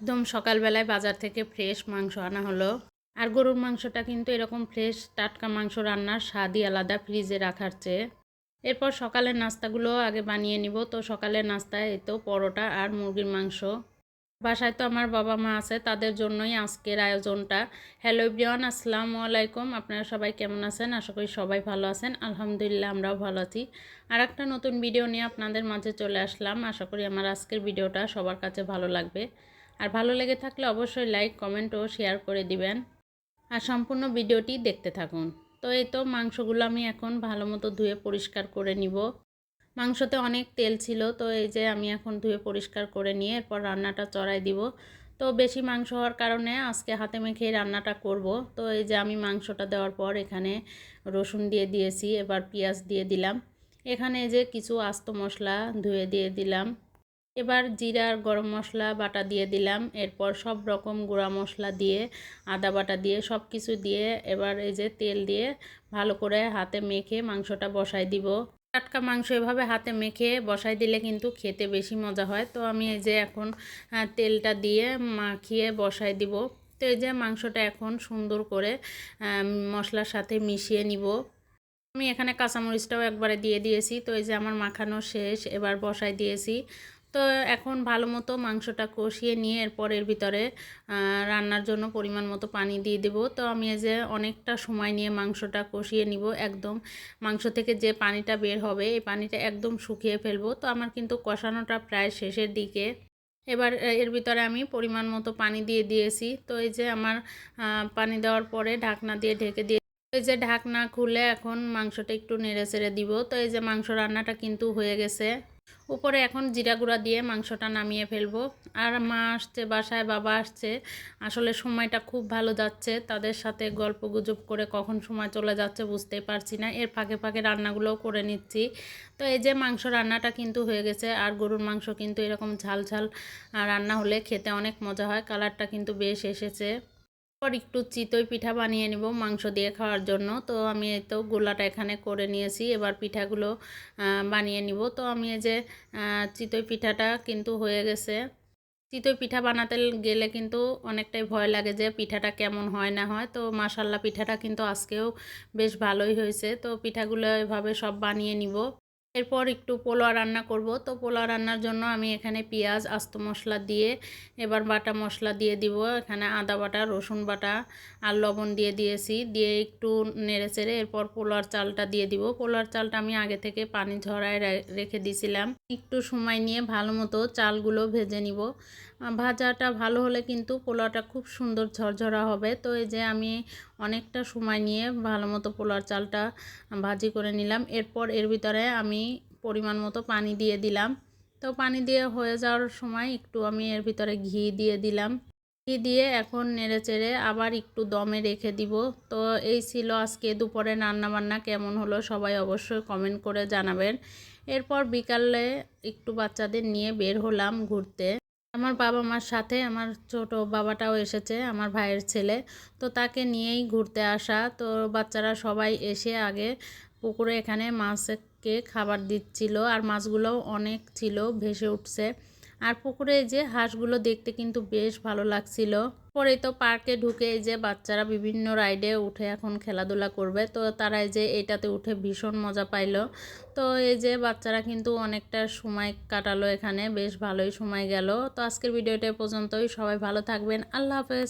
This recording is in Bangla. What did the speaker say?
একদম সকালবেলায় বাজার থেকে ফ্রেশ মাংস আনা হলো। আর গরুর মাংসটা কিন্তু এরকম ফ্রেশ টাটকা মাংস রান্নার স্বাদই আলাদা ফ্রিজে রাখার চেয়ে। এরপর সকালের নাস্তাগুলো আগে বানিয়ে নিব। তো সকালের নাস্তায় এই তো পরোটা আর মুরগির মাংস। বাসায় তো আমার বাবা মা আছে, তাদের জন্যই আজকের আয়োজনটা। হ্যালো ইব্রিয়ান আসসালামু আলাইকুম। আপনারা সবাই কেমন আছেন? আশা করি সবাই ভালো আছেন। আলহামদুলিল্লাহ, আমরাও ভালো আছি। আর একটা নতুন ভিডিও নিয়ে আপনাদের মাঝে চলে আসলাম। আশা করি আমার আজকের ভিডিওটা সবার কাছে ভালো লাগবে। আর ভালো লেগে থাকলে অবশ্যই লাইক কমেন্ট ও শেয়ার করে দিবেন। আর সম্পূর্ণ ভিডিওটি দেখতে থাকুন। তো এই তো মাংসগুলো আমি এখন ভালো মতো ধুয়ে পরিষ্কার করে নিব। মাংসতে অনেক তেল ছিল, তো এই যে আমি এখন ধুয়ে পরিষ্কার করে নিয়ে এরপর রান্নাটা চড়াই দিব। তো বেশি মাংস হওয়ার কারণে আজকে হাতে মেখে রান্নাটা করব। তো এই যে আমি মাংসটা দেওয়ার পর এখানে রসুন দিয়ে দিয়েছি, এবার পেঁয়াজ দিয়ে দিলাম। এখানে যে কিছু আস্ত মশলা ধুয়ে দিয়ে দিলাম। এবার জিরা আর গরম মশলা বাটা দিয়ে দিলাম। এরপর সব রকম গুঁড়া মশলা দিয়ে, আদা বাটা দিয়ে সব কিছু দিয়ে এবার এই যে তেল দিয়ে ভালো করে হাতে মেখে মাংসটা বসাই দিব। টাটকা মাংস এভাবে হাতে মেখে বসাই দিলে কিন্তু খেতে বেশি মজা হয়। তো আমি এই যে এখন তেলটা দিয়ে মাখিয়ে বসাই দিব। তো এই যে মাংসটা এখন সুন্দর করে মশলার সাথে মিশিয়ে নিব। আমি এখানে কাঁচামরিচটাও একবারে দিয়ে দিয়েছি। তো এই যে আমার মাখানো শেষ, এবার বসাই দিয়েছি। তো এখন ভালো মতো মাংসটা কষিয়ে নিয়ে এরপর এর ভিতরে রান্নার জন্য পরিমাণ মতো পানি দিয়ে দেব। তো আমি এই যে অনেকটা সময় নিয়ে মাংসটা কষিয়ে নিব, একদম মাংস থেকে যে পানিটা বের হবে, এই পানিটা একদম শুকিয়ে ফেলব। তো আমার কিন্তু কষানোটা প্রায় শেষের দিকে। এবার এর ভিতরে আমি পরিমাণ মতো পানি দিয়ে দিয়েছি। তো এই যে আমার পানি দেওয়ার পরে ঢাকনা দিয়ে ঢেকে দিয়ে এই যে ঢাকনা খুলে এখন মাংসটা একটু নেড়ে চেড়ে দিব। তো এই যে মাংস রান্নাটা কিন্তু হয়ে গেছে। উপরে এখন জিরা গুঁড়া দিয়ে মাংসটা নামিয়ে ফেলব। আর মা আসছে বাসায়, বাবা আসছে। আসলে সময়টা খুব ভালো যাচ্ছে। তাদের সাথে গল্প গুজব করে কখন সময় চলে যাচ্ছে বুঝতেই পারছি না। এর ফাঁকে ফাঁকে রান্নাগুলোও করে নিচ্ছি। তো এই যে মাংস রান্নাটা কিন্তু হয়ে গেছে। আর গরুর মাংস কিন্তু এরকম ঝাল ঝাল রান্না হলে খেতে অনেক মজা হয়। কালারটা কিন্তু বেশ এসেছে। পর একটু চিতই পিঠা বানিয়ে নিব মাংস দিয়ে খাওয়ার জন্য। তো আমি তো গোলাটা এখানে করে নিয়েছি, এবার পিঠাগুলো বানিয়ে নিব। তো আমি এই যে চিতই পিঠাটা কিন্তু হয়ে গেছে। চিতই পিঠা বানাতে গেলে কিন্তু অনেকটাই ভয় লাগে যে পিঠাটা কেমন হয় না হয়। তো মাসাল্লা পিঠাটা কিন্তু আজকেও বেশ ভালোই হয়েছে। তো পিঠাগুলো এভাবে সব বানিয়ে নিব। এরপর একটু পোলোয়া রান্না করব। তো পোলোয়া রান্নার জন্য আমি এখানে পেঁয়াজ, আস্ত মশলা দিয়ে, এবার বাটা মশলা দিয়ে দিব। এখানে আদা বাটা, রসুন বাটা আর লবণ দিয়ে দিয়েছি। দিয়ে একটু নেড়ে চেড়ে এরপর পোলোয়ার চালটা দিয়ে দিব। পোলোয়ার চালটা আমি আগে থেকে পানি ঝরায় রেখে দিয়েছিলাম একটু সময় নিয়ে ভালো মতো চালগুলো ভেজে নিব। ভাজাটা ভালো হলে কিন্তু পোলাওটা খুব সুন্দর ঝরঝরা হবে। তো এই যে আমি অনেকটা সময় নিয়ে ভালো মতো পোলার চালটা ভাজি করে নিলাম। এরপর এর ভিতরে আমি পরিমাণ মতো পানি দিয়ে দিলাম। তো পানি দিয়ে হয়ে যাওয়ার সময় একটু আমি এর ভিতরে ঘি দিয়ে দিলাম। ঘি দিয়ে এখন নেড়ে চেড়ে আবার একটু দমে রেখে দিব। তো এই ছিল আজকে দুপুরে রান্নাবান্না। কেমন হলো সবাই অবশ্যই কমেন্ট করে জানাবেন। এরপর বিকালে একটু বাচ্চাদের নিয়ে বের হলাম ঘুরতে। আমার বাবা মার সাথে আমার ছোট বাবাটাও এসেছে, আমার ভাইয়ের ছেলে। তো তাকে নিয়েই ঘুরতে আসা। তো বাচ্চারা সবাই এসে আগে পুকুরে এখানে মাছকে খাবার দিচ্ছিল আর মাছগুলোও অনেক ছিল, ভেসে উঠছে। আর পুকুরে যে হাঁসগুলো দেখতে কিন্তু বেশ ভালো লাগছিল। পরে তো পার্কে ঢুকে এই যে বাচ্চারা বিভিন্ন রাইডে উঠে এখন খেলাধুলা করবে। তো তারা এই যে এটাতে উঠে ভীষণ মজা পাইল। তো এই যে বাচ্চারা কিন্তু অনেকটা সময় কাটালো এখানে, বেশ ভালোই সময় গেল। তো আজকের ভিডিওটা পর্যন্তই। সবাই ভালো থাকবেন। আল্লাহ হাফেজ।